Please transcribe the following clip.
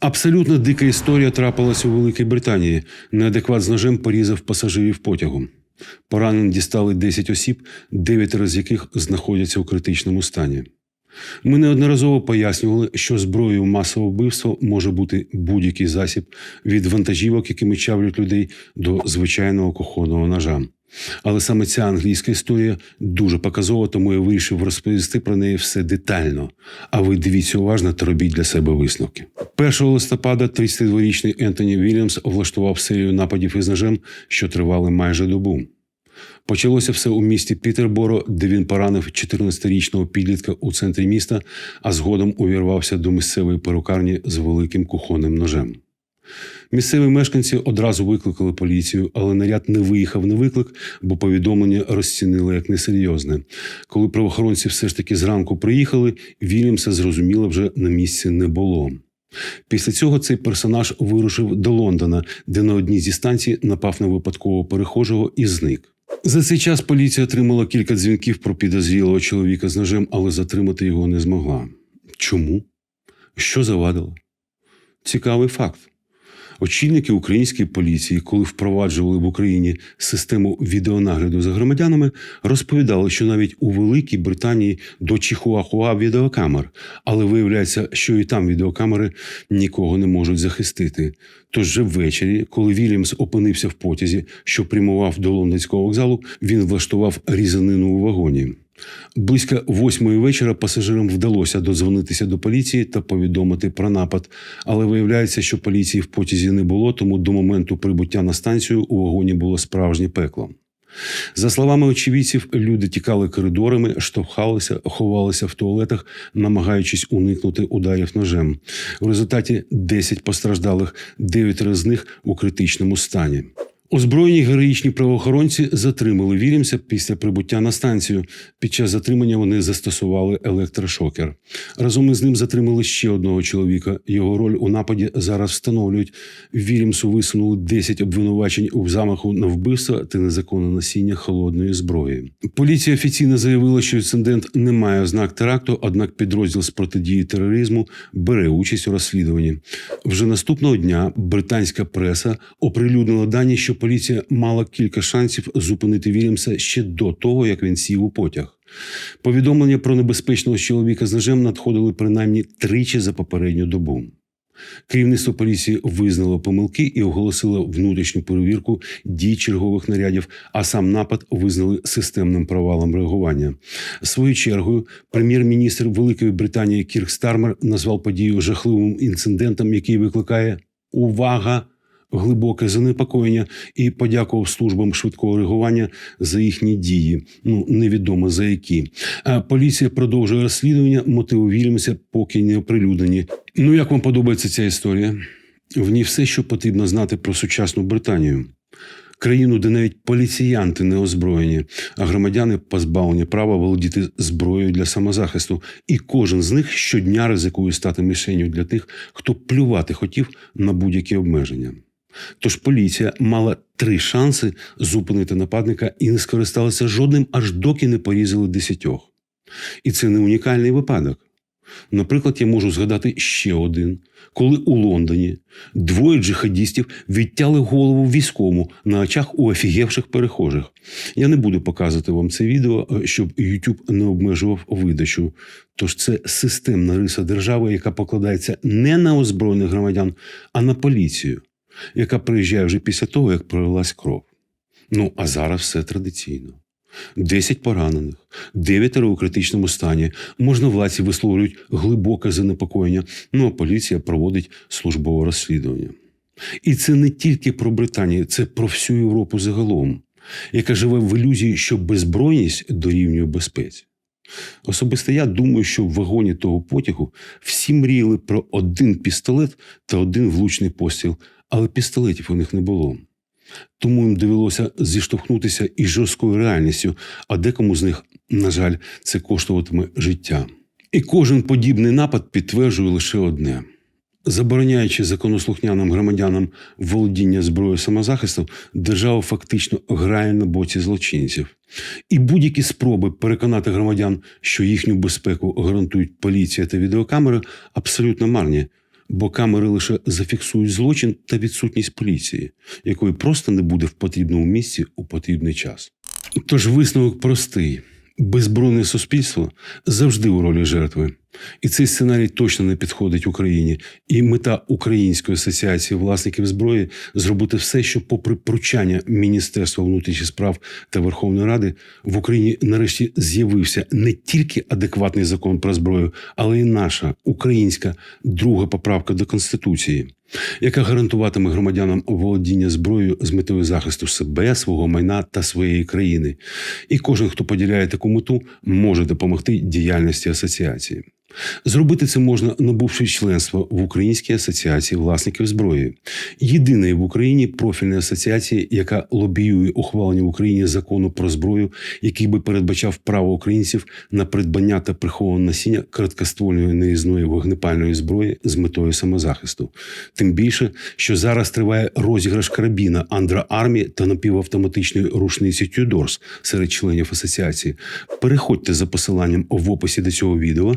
Абсолютно дика історія трапилася у Великій Британії. Неадекват з ножем порізав пасажирів потягу. Поранень дістали 10 осіб, 9 з яких знаходяться у критичному стані. Ми неодноразово пояснювали, що зброєю масового вбивства може бути будь-який засіб від вантажівок, якими чавлять людей, до звичайного кухонного ножа. Але саме ця англійська історія дуже показова, тому я вирішив розповісти про неї все детально. А ви дивіться уважно та робіть для себе висновки. 1 листопада 32-річний Ентоні Вільямс влаштував серію нападів із ножем, що тривали майже добу. Почалося все у місті Пітерборо, де він поранив 14-річного підлітка у центрі міста, а згодом увірвався до місцевої перукарні з великим кухонним ножем. Місцеві мешканці одразу викликали поліцію, але наряд не виїхав на виклик, бо повідомлення розцінили як несерйозне. Коли правоохоронці все ж таки зранку приїхали, Вільямса зрозуміло вже на місці не було. Після цього цей персонаж вирушив до Лондона, де на одній зі станцій напав на випадкового перехожого і зник. За цей час поліція отримала кілька дзвінків про підозрілого чоловіка з ножем, але затримати його не змогла. Чому? Що завадило? Цікавий факт. Очільники української поліції, коли впроваджували в Україні систему відеонагляду за громадянами, розповідали, що навіть у Великій Британії до Чихуахуа відеокамер, але виявляється, що і там відеокамери нікого не можуть захистити. Тож же ввечері, коли Вільямс опинився в потязі, що прямував до лондонського вокзалу, він влаштував різанину у вагоні. Близько восьмої вечора пасажирам вдалося додзвонитися до поліції та повідомити про напад, але виявляється, що поліції в потязі не було, тому до моменту прибуття на станцію у вагоні було справжнє пекло. За словами очевидців, люди тікали коридорами, штовхалися, ховалися в туалетах, намагаючись уникнути ударів ножем. В результаті 10 постраждалих, 9 з них у критичному стані. Озброєні героїчні правоохоронці затримали Вільямса після прибуття на станцію. Під час затримання вони застосували електрошокер. Разом із ним затримали ще одного чоловіка. Його роль у нападі зараз встановлюють. Вільямсу висунули 10 обвинувачень у замаху на вбивство та незаконне носіння холодної зброї. Поліція офіційно заявила, що інцидент не має ознак теракту, однак підрозділ з протидії тероризму бере участь у розслідуванні. Вже наступного дня британська преса оприлюднила дані, що поліція мала кілька шансів зупинити Вільямса ще до того, як він сів у потяг. Повідомлення про небезпечного чоловіка з ножем надходили принаймні тричі за попередню добу. Керівництво поліції визнало помилки і оголосило внутрішню перевірку дій чергових нарядів, а сам напад визнали системним провалом реагування. Своєю чергою, прем'єр-міністр Великої Британії Кірк Стармер назвав подію жахливим інцидентом, який викликає увага. Глибоке занепокоєння і подякував службам швидкого реагування за їхні дії. Ну невідомо за які. Поліція продовжує розслідування. Мотиви Вільямса поки не оприлюднені. Ну як вам подобається ця історія? В ній все, що потрібно знати про сучасну Британію. Країну, де навіть поліціянти не озброєні, а громадяни позбавлені права володіти зброєю для самозахисту, і кожен з них щодня ризикує стати мішенью для тих, хто плювати хотів на будь-які обмеження. Тож поліція мала три шанси зупинити нападника і не скористалася жодним, аж доки не порізали десятьох. І це не унікальний випадок. Наприклад, я можу згадати ще один, коли у Лондоні двоє джихадістів відтяли голову військовому на очах у офігевших перехожих. Я не буду показувати вам це відео, щоб YouTube не обмежував видачу. Тож це системна риса держави, яка покладається не на озброєних громадян, а на поліцію яка приїжджає вже після того, як пролилась кров. Ну, а зараз все традиційно. Десять поранених, дев'ятеро у критичному стані. Можновладці висловлюють глибоке занепокоєння. Ну а поліція проводить службове розслідування. І це не тільки про Британію, це про всю Європу загалом, яка живе в ілюзії, що беззбройність дорівнює безпеці. Особисто я думаю, що в вагоні того потягу всі мріяли про один пістолет та один влучний постріл, але пістолетів у них не було. Тому їм довелося зіштовхнутися із жорсткою реальністю, а декому з них, на жаль, це коштуватиме життя. І кожен подібний напад підтверджує лише одне. Забороняючи законослухняним громадянам володіння зброєю самозахисту, держава фактично грає на боці злочинців. І будь-які спроби переконати громадян, що їхню безпеку гарантують поліція та відеокамери, абсолютно марні. бо камери лише зафіксують злочин та відсутність поліції, якої просто не буде в потрібному місці у потрібний час. Тож висновок простий: беззбройне суспільство завжди у ролі жертви. І цей сценарій точно не підходить Україні. І мета Української асоціації власників зброї зробити все, щоб, попри пручання Міністерства внутрішніх справ та Верховної Ради, в Україні нарешті з'явився не тільки адекватний закон про зброю, але й наша українська друга поправка до Конституції, яка гарантуватиме громадянам володіння зброєю з метою захисту себе, свого майна та своєї країни. І кожен, хто поділяє таку мету, може допомогти діяльності асоціації. Зробити це можна, набувши членство в Українській асоціації власників зброї, єдиної в Україні профільної асоціації, яка лобіює ухвалення в Україні закону про зброю, який би передбачав право українців на придбання та приховане носіння короткоствольної нарізної вогнепальної зброї з метою самозахисту. Тим більше, що зараз триває розіграш карабіна Андра Армі та напівавтоматичної рушниці Тюдорс серед членів асоціації. Переходьте за посиланням в описі до цього відео,